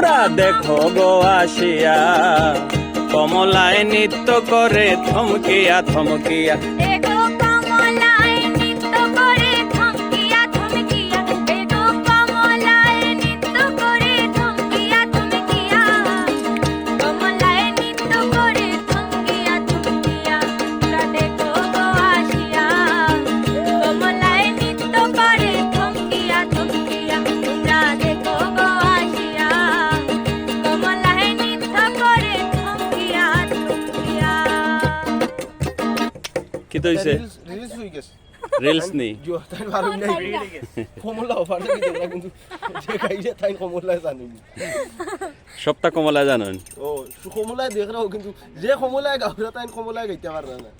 তোমরা দেখো গো আসিয়া। কমলায় নৃত্য করে থমকিয়া থমকিয়া কি তো হইছে? রিলস হই হয়ে গেছে। রিলস নেই। জো তাই মারুম নাই। কমলা অফার দিতে কিন্তু যে গাইছে তাই কমলা জানিনি। সবটা কমলা জানেন। ও কমলা দেখ রাও কিন্তু যে কমলা গাওরা তাই কমলা গাইতে পারবে না।